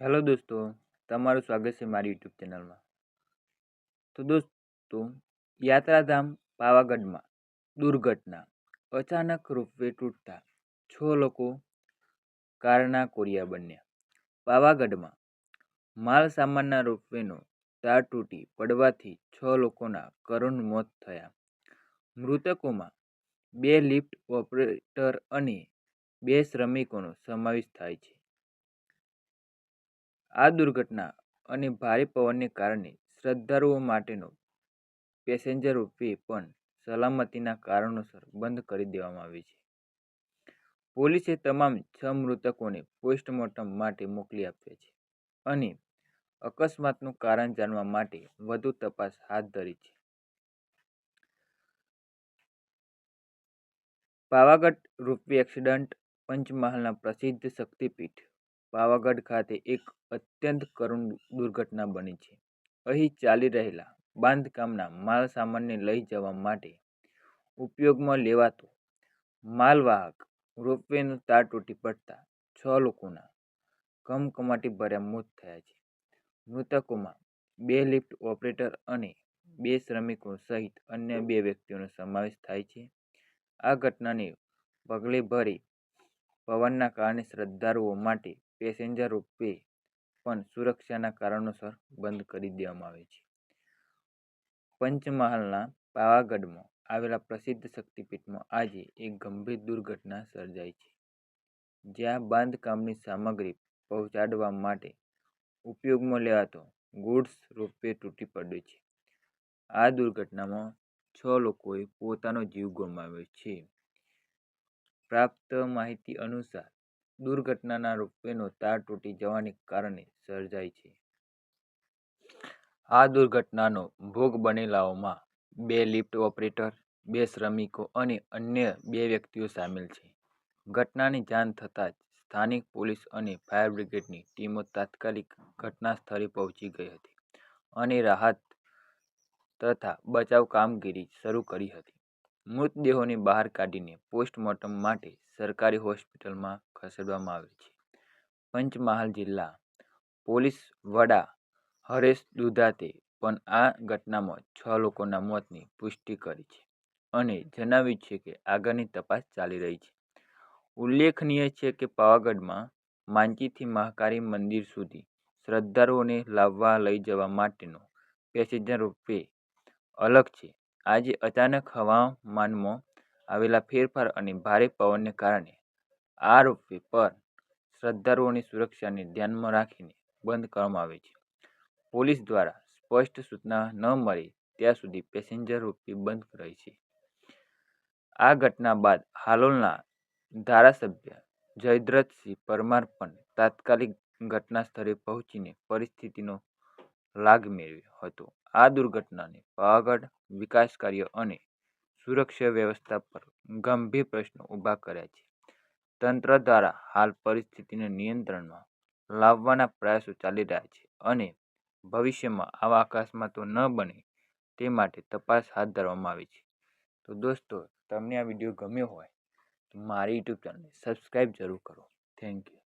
Hello દોસ્તો, તમારું સ્વાગત છે મારી યુટ્યુબ ચેનલમાં. તો દોસ્તો, યાત્રાધામ પાવાગઢમાં દુર્ઘટના અચાનક રોપવે તૂટતા છ લોકો કારના કોરિયા બન્યા. પાવાગઢમાં માલ સામાનના રોપવેનો તાર તૂટી પડવાથી છ લોકોના કરુણ મોત થયા. મૃતકોમાં બે લિફ્ટ ઓપરેટર અને બે શ્રમિકોનો સમાવેશ થાય છે. આ દુર્ઘટના અને ભારે પવનને કારણે શ્રદ્ધાળુઓ માટેનો પેસેન્જર વે પણ સલામતીના કારણોસર બંધ કરી દેવામાં આવી છે. પોલીસે તમામ છ મૃતકોને પોસ્ટમોર્ટમ માટે મોકલી આપ્યા છે અને અકસ્માતનું કારણ જાણવા માટે વધુ તપાસ હાથ ધરી છે. પાવાગઢ રૂપી એક્સિડન્ટ પંચમહાલના પ્રસિદ્ધ શક્તિપીઠ પાવાગઢ ખાતે એક અત્યંત કરુણ દુર્ઘટના બની છે. અહીં ચાલી રહેલા બાંધકામના માલ સામાનને લઈ જવા માટે ઉપયોગમાં લેવાતો માલવાહક રોપવેનું તાર તૂટી પડતા છ લોકોના કમકમાટી ભર્યા મોત થયા છે. મૃતકોમાં બે લિફ્ટ ઓપરેટર અને બે શ્રમિકો સહિત અન્ય બે વ્યક્તિઓનો સમાવેશ થાય છે. આ ઘટનાને પગલે ભરી પવનના કારણે શ્રદ્ધાળુઓ માટે પેસેન્જર રોપવે પણ સુરક્ષાના કારણોસર બંધ કરી દેવામાં આવે છે. પંચમહાલના પાવાગઢમાં આવેલા પ્રસિદ્ધ શક્તિપીઠમાં આજે એક ગંભીર દુર્ઘટના સર્જાઈ છે, જ્યાં બાંધકામની સામગ્રી પહોંચાડવા માટે ઉપયોગમાં લેવાતો ગુડ્સ રોપવે તૂટી પડ્યો છે. આ દુર્ઘટનામાં છ લોકોએ પોતાનો જીવ ગુમાવ્યો છે. પ્રાપ્ત માહિતી અનુસાર દુર્ઘટનાના રોપવેનો તાર તૂટી જવાને કારણે સર્જાઈ છે. આ દુર્ઘટનાનો ભોગ બનેલાઓમાં બે લિફ્ટ ઓપરેટર, બે શ્રમિકો અને અન્ય બે વ્યક્તિઓ સામેલ છે. ઘટનાની જાણ થતાં જ સ્થાનિક પોલીસ અને ફાયર બ્રિગેડની ટીમો તાત્કાલિક ઘટના સ્થળે પહોંચી ગઈ હતી અને રાહત તથા બચાવ કામગીરી શરૂ કરી હતી. મૃતદેહોને બહાર કાઢીને પોસ્ટમોર્ટમ માટે સરકારી હોસ્પિટલમાં ખસેડવામાં આવે છે. પંચમહાલ જિલ્લા પોલીસ વડા હરેશ દુધાતે પણ આ ઘટનામાં છ લોકોના મોતની પુષ્ટિ કરી છે અને જણાવ્યું છે કે આગળની તપાસ ચાલી રહી છે. ઉલ્લેખનીય છે કે પાવાગઢમાં માંચીથી મહાકાળી મંદિર સુધી શ્રદ્ધાળુઓને લાવવા લઈ જવા માટેનો પેસેન્જર રૂપે અલગ છે. આજે અચાનક હવામાનમાં આવેલા ફેરફાર અને ભારે પવનને કારણે આ રોપવે પર શ્રદ્ધાળુઓની સુરક્ષાને ધ્યાનમાં રાખીને બંધ કરવામાં આવે છે. પોલીસ દ્વારા સ્પષ્ટ સૂચના ન મળે ત્યાં સુધી પેસેન્જર રોપવે બંધ રહે છે. આ ઘટના બાદ હાલોલના ધારાસભ્ય જયદ્રથસિંહ પરમાર પણ તાત્કાલિક ઘટના સ્થળે પહોંચીને પરિસ્થિતિનો લાગ મેળવ્યો હતો. આ દુર્ઘટનાને પાવાગઢ વિકાસ કાર્ય અને સુરક્ષા વ્યવસ્થા પર ગંભીર પ્રશ્નો ઊભા કર્યા છે. તંત્ર દ્વારા હાલ પરિસ્થિતિને નિયંત્રણમાં લાવવાના પ્રયાસો ચાલી રહ્યા છે અને ભવિષ્યમાં આવા અકસ્માતો ન બને તે માટે તપાસ હાથ ધરવામાં આવી છે. તો દોસ્તો, તમને આ વીડિયો ગમ્યો હોય તો મારી યુટ્યુબ ચેનલને સબસ્ક્રાઈબ જરૂર કરો. Thank you.